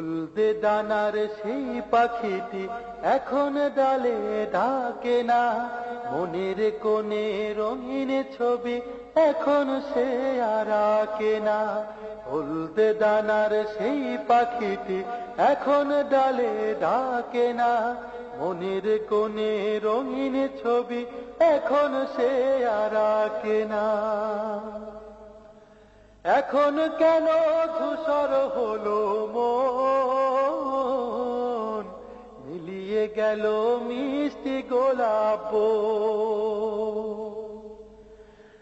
হলদে দানার সেই পাখিটি এখন ডালে ডাকে না। মনের কোণে রঙিন ছবি এখন সে আর আঁকে না। হলদে দানার সেই পাখিটি এখন ডালে ডাকে না। মনের কোণে রঙিন ছবি এখন সে আর আঁকে না। এখন কেন ধূসর হলো মন? মিলিয়ে গেল মিষ্টি গোলাপ।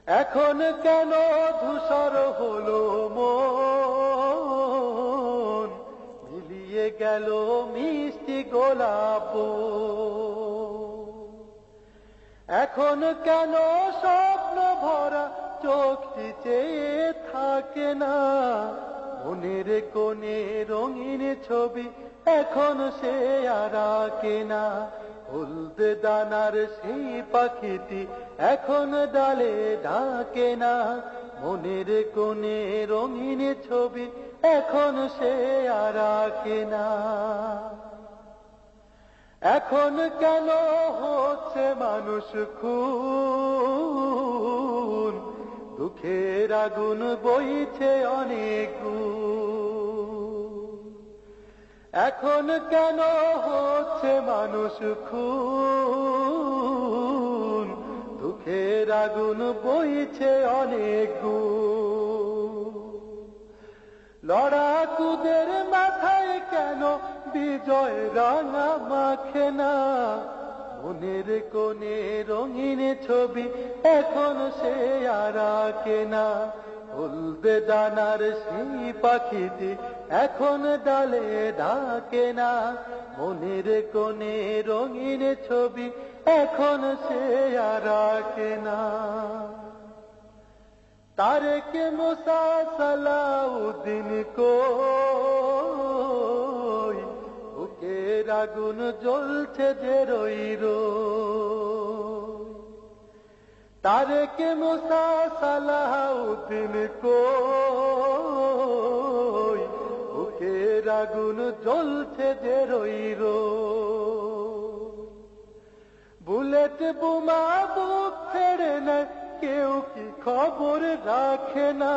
এখন কেন ধূসর হলো মন? মিলিয়ে গেল মিষ্টি গোলাপ। এখন কেন স্বপ্ন ভরা চোখটি চেয়ে থাকে না। মনের কোণে রঙিন ছবি এখন সে আর আঁকে না। হলদে দানার সেই পাখিটি এখন ডালে ডাকে না। মনের কোণে রঙিন ছবি এখন সে আর আঁকে না। এখন কেন হচ্ছে মানুষ খুন? দুঃখের আগুন বইছে অনেক। এখন কেন হচ্ছে মানুষ খুন দুঃখের আগুন বইছে অনেক। লড়াকুদের মাথায় কেন বিজয় রাঙা মাখে না মনের কোণে রঙিন ছবি, এখন সে আর আঁকে না। হলদে দানার সেই পাখিটি এখন ডালে ডাকে না। মনের কোণে রঙিন ছবি, এখন সে আর আঁকে না। তারেকে মুসা সালাউদ্দিন বুকের আগুন জ্বলছে যে রই তারেকে মুসা সালাউদ্দিন কই, বুকের আগুন জ্বলছে যে রই বুলেট বোমা বুক ছেড়ে না কেউ কি খবর রাখে না?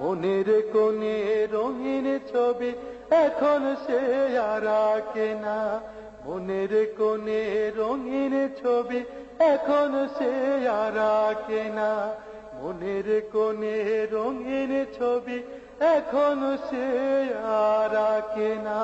মনের কোণে রঙিন ছবি, এখন সে আর আঁকে না। মনের কোণে রঙিন ছবি, এখন সে আর আঁকে না। মনের কোণে রঙিন ছবি, এখন সে আর আঁকে না।